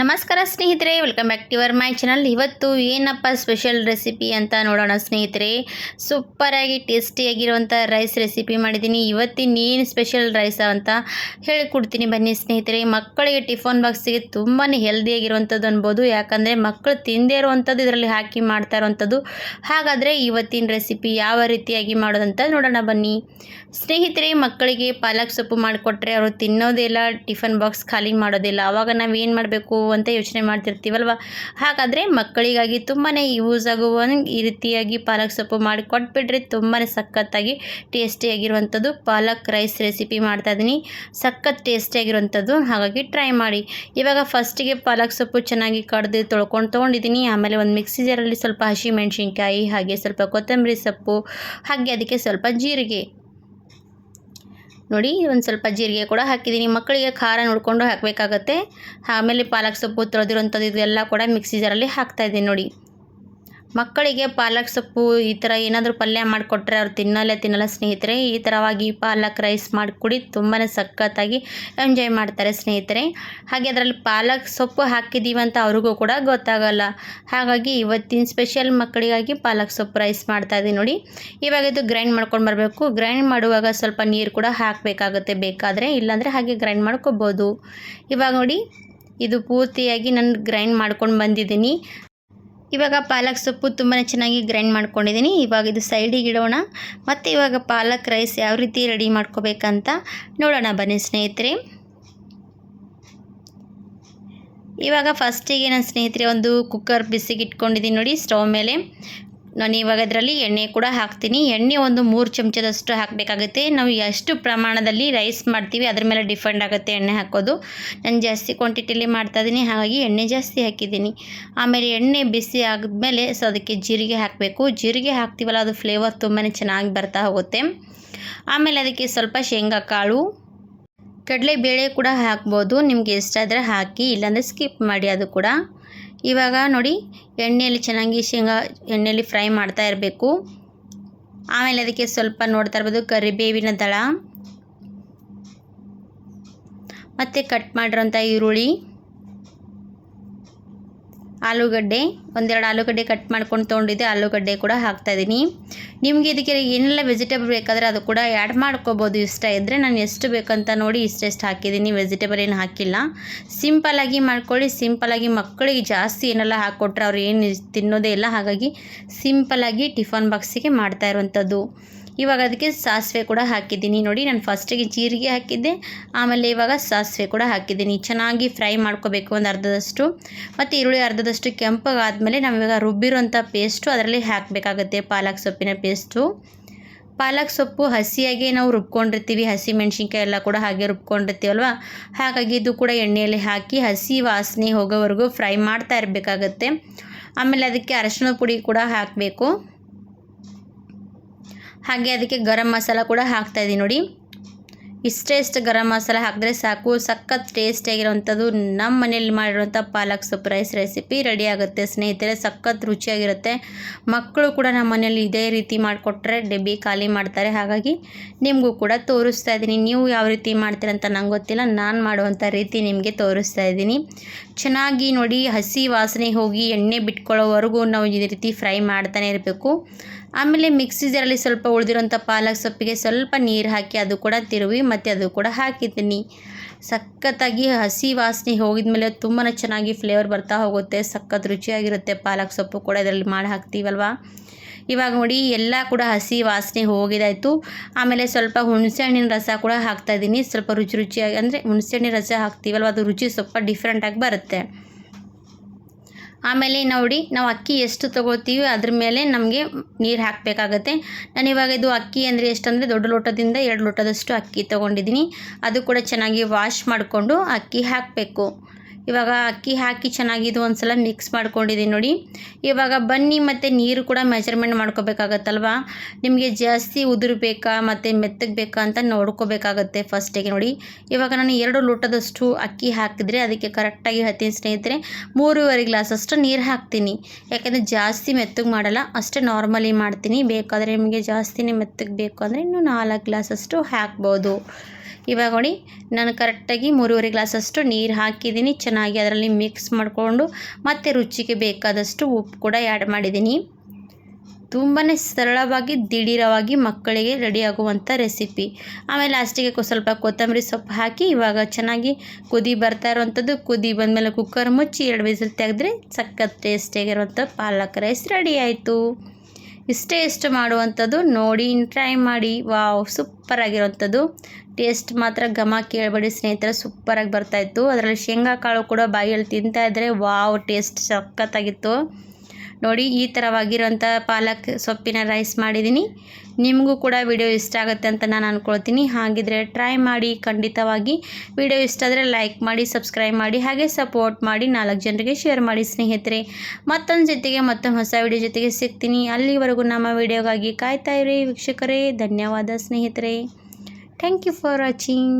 ನಮಸ್ಕಾರ ಸ್ನೇಹಿತರೆ welcome back to your my channel ಇವತ್ತು ಏನಪ್ಪ ಸ್ಪೆಷಲ್ ರೆಸಿಪಿ ಅಂತ ನೋಡೋಣ ಸ್ನೇಹಿತರೆ. ಸೂಪರಾಗಿ ಟೇಸ್ಟಿಯಾಗಿರುವಂಥ ರೈಸ್ ರೆಸಿಪಿ ಮಾಡಿದ್ದೀನಿ. ಇವತ್ತಿನ ಏನು ಸ್ಪೆಷಲ್ ರೈಸ್ ಅಂತ ಹೇಳಿಕೊಡ್ತೀನಿ ಬನ್ನಿ ಸ್ನೇಹಿತರೆ. ಮಕ್ಕಳಿಗೆ ಟಿಫನ್ ಬಾಕ್ಸಿಗೆ ತುಂಬಾ ಹೆಲ್ದಿಯಾಗಿರುವಂಥದ್ದು ಅನ್ಬೋದು. ಯಾಕಂದರೆ ಮಕ್ಕಳು ತಿಂದೇ ಇರುವಂಥದ್ದು ಇದರಲ್ಲಿ ಹಾಕಿ ಮಾಡ್ತಾ ಇರುವಂಥದ್ದು. ಹಾಗಾದರೆ ಇವತ್ತಿನ ರೆಸಿಪಿ ಯಾವ ರೀತಿಯಾಗಿ ಮಾಡೋದಂತ ನೋಡೋಣ ಬನ್ನಿ. ಸ್ನೇಹಿತರೆ, ಮಕ್ಕಳಿಗೆ ಪಾಲಕ್ ಸೊಪ್ಪು ಮಾಡಿಕೊಟ್ರೆ ಅವರು ತಿನ್ನೋದೇ ಇಲ್ಲ ಟಿಫನ್ ಬಾಕ್ಸ್ ಖಾಲಿ ಮಾಡೋದಿಲ್ಲ. ಆವಾಗ ನಾವು ಏನು ಮಾಡಬೇಕು? ಅಂತ ಯೋಚನೆ ಮಾಡ್ತಿರ್ತೀವಲ್ವ? ಹಾಗಾದರೆ ಮಕ್ಕಳಿಗಾಗಿ ತುಂಬಾ ಯೂಸ್ ಆಗುವ ಈ ರೀತಿಯಾಗಿ ಪಾಲಕ್ ಸೊಪ್ಪು ಮಾಡಿ ಕೊಟ್ಬಿಟ್ರೆ ತುಂಬಾ ಸಖತ್ತಾಗಿ ಟೇಸ್ಟಿಯಾಗಿರುವಂಥದ್ದು ಪಾಲಕ್ ರೈಸ್ ರೆಸಿಪಿ ಮಾಡ್ತಾ ಇದ್ದೀನಿ ಸಖತ್ ಟೇಸ್ಟಿಯಾಗಿರುವಂಥದ್ದು ಹಾಗಾಗಿ ಟ್ರೈ ಮಾಡಿ. ಇವಾಗ ಫಸ್ಟಿಗೆ ಪಾಲಕ್ ಸೊಪ್ಪು ಚೆನ್ನಾಗಿ ಕಡ್ದು ತೊಳ್ಕೊಂಡು ತೊಗೊಂಡಿದ್ದೀನಿ ಆಮೇಲೆ ಒಂದು ಮಿಕ್ಸಿ ಜಾರಲ್ಲಿ ಸ್ವಲ್ಪ ಹಸಿ ಮೆಣಸಿನ್ಕಾಯಿ ಹಾಗೆ ಸ್ವಲ್ಪ ಕೊತ್ತಂಬರಿ ಸೊಪ್ಪು, ಹಾಗೆ ಅದಕ್ಕೆ ಸ್ವಲ್ಪ ಜೀರಿಗೆ. ನೋಡಿ, ಒಂದು ಸ್ವಲ್ಪ ಜೀರಿಗೆ ಕೂಡ ಹಾಕಿದ್ದೀನಿ ಮಕ್ಕಳಿಗೆ ಖಾರ ನೋಡಿಕೊಂಡು ಹಾಕಬೇಕಾಗತ್ತೆ. ಆಮೇಲೆ ಪಾಲಕ್ ಸೊಪ್ಪು ತೊಳೆದಿರೋಂಥದ್ದು ಇದೆಲ್ಲ ಕೂಡ ಮಿಕ್ಸಿ ಜಾರಲ್ಲಿ ಹಾಕ್ತಾಯಿದ್ದೀನಿ ನೋಡಿ. ಮಕ್ಕಳಿಗೆ ಪಾಲಕ್ ಸೊಪ್ಪು ಈ ಥರ ಏನಾದರೂ ಪಲ್ಯ ಮಾಡಿಕೊಟ್ರೆ ಅವ್ರು ತಿನ್ನಲ್ಲೇ ತಿನ್ನಲ್ಲ ಸ್ನೇಹಿತರೆ, ಈ ಥರವಾಗಿ ಪಾಲಕ್ ರೈಸ್ ಮಾಡಿಕೊಡಿ ತುಂಬಾ ಸಖತ್ತಾಗಿ ಎಂಜಾಯ್ ಮಾಡ್ತಾರೆ ಸ್ನೇಹಿತರೆ. ಹಾಗೆ ಅದರಲ್ಲಿ ಪಾಲಕ್ ಸೊಪ್ಪು ಹಾಕಿದ್ದೀವಿ ಅಂತ ಅವ್ರಿಗೂ ಕೂಡ ಗೊತ್ತಾಗಲ್ಲ. ಹಾಗಾಗಿ ಇವತ್ತಿನ ಸ್ಪೆಷಲ್ ಮಕ್ಕಳಿಗಾಗಿ ಪಾಲಕ್ ಸೊಪ್ಪು ರೈಸ್ ಮಾಡ್ತಾ ಮಾಡ್ತಾಯಿದ್ದೀನಿ ನೋಡಿ. ಇವಾಗ ಇದು ಗ್ರೈಂಡ್ ಮಾಡ್ಕೊಂಡು ಬರಬೇಕು. ಗ್ರೈಂಡ್ ಮಾಡುವಾಗ ಸ್ವಲ್ಪ ನೀರು ಕೂಡ ಹಾಕಬೇಕಾಗುತ್ತೆ ಬೇಕಾದರೆ, ಇಲ್ಲಾಂದರೆ ಹಾಗೆ ಗ್ರೈಂಡ್ ಮಾಡ್ಕೋಬೋದು. ಇವಾಗ ನೋಡಿ, ಇದು ಪೂರ್ತಿಯಾಗಿ ನಾನು ಗ್ರೈಂಡ್ ಮಾಡ್ಕೊಂಡು ಬಂದಿದ್ದೀನಿ. ಇವಾಗ ಪಾಲಕ್ ಸೊಪ್ಪು ತುಂಬಾ ಚೆನ್ನಾಗಿ ಗ್ರೈಂಡ್ ಮಾಡ್ಕೊಂಡಿದ್ದೀನಿ. ಇವಾಗ ಇದು ಸೈಡಿಗೆ ಇಡೋಣ. ಮತ್ತು ಇವಾಗ ಪಾಲಕ್ ರೈಸ್ ಯಾವ ರೀತಿ ರೆಡಿ ಮಾಡ್ಕೋಬೇಕಂತ ನೋಡೋಣ ಬನ್ನಿ ಸ್ನೇಹಿತರೆ. ಇವಾಗ ಫಸ್ಟಿಗೆ ನನ್ನ ಸ್ನೇಹಿತರೆ ಒಂದು ಕುಕ್ಕರ್ ಬಿಸಿಗೆ ಇಟ್ಕೊಂಡಿದ್ದೀನಿ ನೋಡಿ ಸ್ಟವ್ ಮೇಲೆ. ನಾನು ಇವಾಗ ಅದರಲ್ಲಿ ಎಣ್ಣೆ ಕೂಡ ಹಾಕ್ತೀನಿ. ಎಣ್ಣೆ ಒಂದು ಮೂರು ಚಮಚದಷ್ಟು ಹಾಕಬೇಕಾಗುತ್ತೆ. ನಾವು ಎಷ್ಟು ಪ್ರಮಾಣದಲ್ಲಿ ರೈಸ್ ಮಾಡ್ತೀವಿ, ಅದ್ರ ಮೇಲೆ ಡಿಪೆಂಡ್ ಆಗುತ್ತೆ ಎಣ್ಣೆ ಹಾಕೋದು. ನಾನು ಜಾಸ್ತಿ ಕ್ವಾಂಟಿಟಿಲಿ ಮಾಡ್ತಾಯಿದ್ದೀನಿ ಹಾಗಾಗಿ ಎಣ್ಣೆ ಜಾಸ್ತಿ ಹಾಕಿದ್ದೀನಿ. ಆಮೇಲೆ ಎಣ್ಣೆ ಬಿಸಿ ಆದಮೇಲೆ ಸೊ ಅದಕ್ಕೆ ಜೀರಿಗೆ ಹಾಕಬೇಕು. ಜೀರಿಗೆ ಹಾಕ್ತೀವಲ್ಲ, ಅದು ಫ್ಲೇವರ್ ತುಂಬಾ ಚೆನ್ನಾಗಿ ಬರ್ತಾ ಹೋಗುತ್ತೆ. ಆಮೇಲೆ ಅದಕ್ಕೆ ಸ್ವಲ್ಪ ಶೇಂಗಾ ಕಾಳು, ಕಡಲೆಬೇಳೆ ಕೂಡ ಹಾಕ್ಬೋದು. ನಿಮಗೆ ಇಷ್ಟ ಆದರೆ ಹಾಕಿ, ಇಲ್ಲಾಂದರೆ ಸ್ಕಿಪ್ ಮಾಡಿ ಅದು ಕೂಡ. ಇವಾಗ ನೋಡಿ ಎಣ್ಣೆಯಲ್ಲಿ ಚೆನ್ನಾಗಿ ಶೇಂಗಾ ಎಣ್ಣೆಯಲ್ಲಿ ಫ್ರೈ ಮಾಡ್ತಾ ಇರಬೇಕು. ಆಮೇಲೆ ಅದಕ್ಕೆ ಸ್ವಲ್ಪ ನೋಡ್ತಾ ಇರ್ಬೋದು ಕರಿಬೇವಿನ ದಳ. ಮತ್ತು ಕಟ್ ಮಾಡಿರೋಂಥ ಈರುಳ್ಳಿ. ಆಲೂಗಡ್ಡೆ, ಒಂದೆರಡು ಆಲೂಗಡ್ಡೆ ಕಟ್ ಮಾಡ್ಕೊಂಡು ತೊಗೊಂಡಿದ್ದೆ, ಆಲೂಗಡ್ಡೆ ಕೂಡ ಹಾಕ್ತಾಯಿದ್ದೀನಿ ನಿಮಗೆ ಇದಕ್ಕೆ ಏನೆಲ್ಲ ವೆಜಿಟೇಬಲ್ ಬೇಕಾದರೆ ಅದು ಕೂಡ ಆ್ಯಡ್ ಮಾಡ್ಕೋಬೋದು ಇಷ್ಟ ಇದ್ದರೆ ನಾನು ಎಷ್ಟು ಬೇಕಂತ ನೋಡಿ ಇಷ್ಟೆಷ್ಟು ಹಾಕಿದ್ದೀನಿ. ವೆಜಿಟೇಬಲ್ ಏನು ಹಾಕಿಲ್ಲ. ಸಿಂಪಲಾಗಿ ಮಾಡ್ಕೊಳ್ಳಿ ಸಿಂಪಲಾಗಿ ಮಕ್ಕಳಿಗೆ ಜಾಸ್ತಿ ಏನೆಲ್ಲ ಹಾಕ್ಕೊಟ್ರೆ ಅವ್ರು ಏನು ತಿನ್ನೋದೇ ಇಲ್ಲ. ಹಾಗಾಗಿ ಸಿಂಪಲಾಗಿ ಟಿಫನ್ ಬಾಕ್ಸಿಗೆ ಮಾಡ್ತಾ ಇರುವಂಥದ್ದು. ಇವಾಗ ಅದಕ್ಕೆ ಸಾಸಿವೆ ಕೂಡ ಹಾಕಿದ್ದೀನಿ. ನೋಡಿ, ನಾನು ಫಸ್ಟಿಗೆ ಜೀರಿಗೆ ಹಾಕಿದ್ದೆ, ಆಮೇಲೆ ಇವಾಗ ಸಾಸಿವೆ ಕೂಡ ಹಾಕಿದ್ದೀನಿ. ಚೆನ್ನಾಗಿ ಫ್ರೈ ಮಾಡ್ಕೋಬೇಕು ಒಂದು ಅರ್ಧದಷ್ಟು. ಮತ್ತು ಈರುಳ್ಳಿ ಅರ್ಧದಷ್ಟು ಕೆಂಪಗಾದಮೇಲೆ ನಾವಿವಾಗ ರುಬ್ಬಿರೋಂಥ ಪೇಸ್ಟು, ಅದರಲ್ಲಿ ಹಾಕಬೇಕಾಗುತ್ತೆ ಪಾಲಕ್ ಸೊಪ್ಪಿನ ಪೇಸ್ಟು. ಪಾಲಕ್ ಸೊಪ್ಪು ಹಸಿಯಾಗಿ ನಾವು ರುಬ್ಕೊಂಡಿರ್ತೀವಿ, ಹಸಿ ಮೆಣಸಿನ್ಕಾಯಿ ಎಲ್ಲ ಕೂಡ ಹಾಗೆ ರುಬ್ಕೊಂಡಿರ್ತೀವಲ್ವ? ಹಾಗಾಗಿ ಇದು ಕೂಡ ಎಣ್ಣೆಯಲ್ಲಿ ಹಾಕಿ ಹಸಿ ವಾಸನೆ ಹೋಗೋವರೆಗೂ ಫ್ರೈ ಮಾಡ್ತಾ ಇರಬೇಕಾಗತ್ತೆ. ಆಮೇಲೆ ಅದಕ್ಕೆ ಅರಶಿನ ಪುಡಿ ಕೂಡ ಹಾಕಬೇಕು. ಹಾಗೆ ಅದಕ್ಕೆ ಗರಂ ಮಸಾಲ ಕೂಡ ಹಾಕ್ತಾಯಿದ್ದೀನಿ ನೋಡಿ. ಇಷ್ಟೇ ಇಷ್ಟು ಗರಂ ಮಸಾಲ ಹಾಕಿದ್ರೆ ಸಾಕು. ಸಖತ್ ಟೇಸ್ಟಿಯಾಗಿರೋವಂಥದ್ದು ನಮ್ಮ ಮನೇಲಿ ಮಾಡಿರುವಂಥ ಪಾಲಕ್ ಸೊಪ್ಪು ರೈಸ್ ರೆಸಿಪಿ ರೆಡಿ ಆಗುತ್ತೆ. ಸ್ನೇಹಿತರೆ, ಸಖತ್ ರುಚಿಯಾಗಿರುತ್ತೆ. ಮಕ್ಕಳು ಕೂಡ ನಮ್ಮ ಮನೇಲಿ ಇದೇ ರೀತಿ ಮಾಡಿಕೊಟ್ರೆ ಡಬ್ಬಿ ಖಾಲಿ ಮಾಡ್ತಾರೆ. ಹಾಗಾಗಿ ನಿಮಗೂ ಕೂಡ ತೋರಿಸ್ತಾ ಇದ್ದೀನಿ. ನೀವು ಯಾವ ರೀತಿ ಮಾಡ್ತೀರಂತ ನಂಗೆ ಗೊತ್ತಿಲ್ಲ. ನಾನು ಮಾಡುವಂಥ ರೀತಿ ನಿಮಗೆ ತೋರಿಸ್ತಾ ಇದ್ದೀನಿ. ಚೆನ್ನಾಗಿ ನೋಡಿ ಹಸಿ ವಾಸನೆ ಹೋಗಿ ಎಣ್ಣೆ ಬಿಟ್ಕೊಳ್ಳೋವರೆಗೂ ನಾವು ಇದೇ ರೀತಿ ಫ್ರೈ ಮಾಡ್ತಾನೆ ಇರಬೇಕು. ಆಮೇಲೆ ಮಿಕ್ಸಿ ಜಾರಲ್ಲಿ ಸ್ವಲ್ಪ ಉಳಿದಿರೋಂಥ ಪಾಲಕ್ ಸೊಪ್ಪಿಗೆ ಸ್ವಲ್ಪ ನೀರು ಹಾಕಿ ಅದು ಕೂಡ ತಿರುವಿ ಮತ್ತು ಅದು ಕೂಡ ಹಾಕಿದ್ದೀನಿ. ಸಖತ್ತಾಗಿ ಹಸಿ ವಾಸನೆ ಹೋಗಿದ ಮೇಲೆ ತುಂಬಾ ಚೆನ್ನಾಗಿ ಫ್ಲೇವರ್ ಬರ್ತಾ ಹೋಗುತ್ತೆ. ಸಖತ್ ರುಚಿಯಾಗಿರುತ್ತೆ ಪಾಲಕ್ ಸೊಪ್ಪು ಕೂಡ ಇದರಲ್ಲಿ ಮಾಡಿ ಹಾಕ್ತೀವಲ್ವ? ಇವಾಗ ನೋಡಿ, ಎಲ್ಲ ಕೂಡ ಹಸಿ ವಾಸನೆ ಹೋಗಿದಾಯಿತು. ಆಮೇಲೆ ಸ್ವಲ್ಪ ಹುಣಸೆಹಣ್ಣಿನ ರಸ ಕೂಡ ಹಾಕ್ತಾಯಿದ್ದೀನಿ ಸ್ವಲ್ಪ ರುಚಿ ರುಚಿಯಾಗಿ, ಅಂದರೆ ಹುಣಸೆಹಣ್ಣಿನ ರಸ ಹಾಕ್ತೀವಲ್ವ? ಅದು ರುಚಿ ಸ್ವಲ್ಪ ಡಿಫ್ರೆಂಟಾಗಿ ಬರುತ್ತೆ. ಆಮೇಲೆ ನೋಡಿ, ನಾವು ಅಕ್ಕಿ ಎಷ್ಟು ತೊಗೋತೀವಿ ಅದ್ರ ಮೇಲೆ ನಮಗೆ ನೀರು ಹಾಕಬೇಕಾಗತ್ತೆ. ನಾನು ಇವಾಗ ಇದು ಅಕ್ಕಿ ಅಂದರೆ ಎಷ್ಟಂದರೆ ದೊಡ್ಡ ಲೋಟದಿಂದ ಎರಡು ಲೋಟದಷ್ಟು ಅಕ್ಕಿ ತೊಗೊಂಡಿದ್ದೀನಿ ಅದು ಕೂಡ ಚೆನ್ನಾಗಿ ವಾಶ್ ಮಾಡಿಕೊಂಡು ಅಕ್ಕಿ ಹಾಕಬೇಕು. ಇವಾಗ ಅಕ್ಕಿ ಹಾಕಿ ಚೆನ್ನಾಗಿದ್ದು ಒಂದು ಸಲ ಮಿಕ್ಸ್ ಮಾಡ್ಕೊಂಡಿದ್ದೀನಿ ನೋಡಿ. ಇವಾಗ ಬನ್ನಿ ಮತ್ತು ನೀರು ಕೂಡ ಮೆಜರ್ಮೆಂಟ್ ಮಾಡ್ಕೋಬೇಕಾಗತ್ತಲ್ವ? ನಿಮಗೆ ಜಾಸ್ತಿ ಉದುರಬೇಕಾ ಮತ್ತು ಮೆತ್ತಗೆ ಬೇಕಾ ಅಂತ ನೋಡ್ಕೋಬೇಕಾಗತ್ತೆ ಫಸ್ಟಿಗೆ ನೋಡಿ. ಇವಾಗ ನಾನು ಎರಡು ಲೋಟದಷ್ಟು ಅಕ್ಕಿ ಹಾಕಿದರೆ ಅದಕ್ಕೆ ಕರೆಕ್ಟಾಗಿ ಹತ್ತಿನ ಸ್ನೇಹಿತರೆ, ಮೂರುವರೆ ಗ್ಲಾಸಷ್ಟು ನೀರು ಹಾಕ್ತೀನಿ. ಯಾಕೆಂದರೆ ಜಾಸ್ತಿ ಮೆತ್ತಗೆ ಮಾಡಲ್ಲ, ಅಷ್ಟೇ ನಾರ್ಮಲಿ ಮಾಡ್ತೀನಿ. ಬೇಕಾದರೆ ನಿಮಗೆ ಜಾಸ್ತಿನೇ ಮೆತ್ತಗೆ ಬೇಕು ಅಂದರೆ ಇನ್ನು ನಾಲ್ಕು ಗ್ಲಾಸಷ್ಟು ಹಾಕ್ಬೋದು. ಇವಾಗ ನೋಡಿ, ನಾನು ಕರೆಕ್ಟಾಗಿ ಮೂರುವರೆ ಗ್ಲಾಸಷ್ಟು ನೀರು ಹಾಕಿದ್ದೀನಿ. ಚೆನ್ನಾಗಿ ಅದರಲ್ಲಿ ಮಿಕ್ಸ್ ಮಾಡಿಕೊಂಡು ಮತ್ತು ರುಚಿಗೆ ಬೇಕಾದಷ್ಟು ಉಪ್ಪು ಕೂಡ ಆ್ಯಡ್ ಮಾಡಿದ್ದೀನಿ. ತುಂಬಾ ಸರಳವಾಗಿ, ದಿಢೀರವಾಗಿ ಮಕ್ಕಳಿಗೆ ರೆಡಿಯಾಗುವಂಥ ರೆಸಿಪಿ ಆಮೇಲೆ ಲಾಸ್ಟಿಗೆ ಸ್ವಲ್ಪ ಕೊತ್ತಂಬರಿ ಸೊಪ್ಪು ಹಾಕಿ ಇವಾಗ ಚೆನ್ನಾಗಿ ಕುದಿ ಬರ್ತಾ ಇರುವಂಥದ್ದು, ಕುದಿ ಬಂದಮೇಲೆ ಕುಕ್ಕರ್ ಮುಚ್ಚಿ ಎರಡು ಬಿಸಿಲು ತೆಗೆದ್ರೆ ಸಖತ್ ಟೇಸ್ಟಿಯಾಗಿರುವಂಥ ಪಾಲಕ್ ರೈಸ್ ರೆಡಿ ಆಯಿತು. ಇಷ್ಟೇ ಇಷ್ಟು ಮಾಡುವಂಥದ್ದು ನೋಡಿ ಟ್ರೈ ಮಾಡಿ. ವಾವ್ ಸೂಪರ್ ಟೇಸ್ಟ್ ಮಾತ್ರ ಘಮ ಕೇಳಬೇಡಿ ಸ್ನೇಹಿತರೆ ಸೂಪರಾಗಿ ಬರ್ತಾಯಿತ್ತು ಅದರಲ್ಲಿ ಶೇಂಗಾ ಕಾಳು ಕೂಡ ಬಾಯಲ್ಲಿ ತಿಂತಾ ಇದ್ದರೆ ವಾವ್ ಟೇಸ್ಟ್ ಸಖತ್ತಾಗಿತ್ತು. ನೋಡಿ, ಈ ಥರವಾಗಿರೋಂಥ ಪಾಲಕ್ ಸೊಪ್ಪಿನ ರೈಸ್ ಮಾಡಿದ್ದೀನಿ. ನಿಮಗೂ ಕೂಡ ವಿಡಿಯೋ ಇಷ್ಟ ಆಗುತ್ತೆ ಅಂತ ನಾನು ಅಂದ್ಕೊಳ್ತೀನಿ ಹಾಗಿದ್ರೆ ಟ್ರೈ ಮಾಡಿ, ಖಂಡಿತವಾಗಿ. ವಿಡಿಯೋ ಇಷ್ಟ ಆದರೆ ಲೈಕ್ ಮಾಡಿ, ಸಬ್ಸ್ಕ್ರೈಬ್ ಮಾಡಿ, ಹಾಗೆ ಸಪೋರ್ಟ್ ಮಾಡಿ ನಾಲ್ಕು ಜನರಿಗೆ ಶೇರ್ ಮಾಡಿ ಸ್ನೇಹಿತರೆ. ಮತ್ತೊಂದು ಜೊತೆಗೆ ಮತ್ತೊಂದು ಹೊಸ ವಿಡಿಯೋ ಜೊತೆಗೆ ಸಿಗ್ತೀನಿ. ಅಲ್ಲಿವರೆಗೂ ನಮ್ಮ ವಿಡಿಯೋಗಾಗಿ ಕಾಯ್ತಾ ಇರಿ. ವೀಕ್ಷಕರೇ, ಧನ್ಯವಾದ ಸ್ನೇಹಿತರೆ. Thank you for watching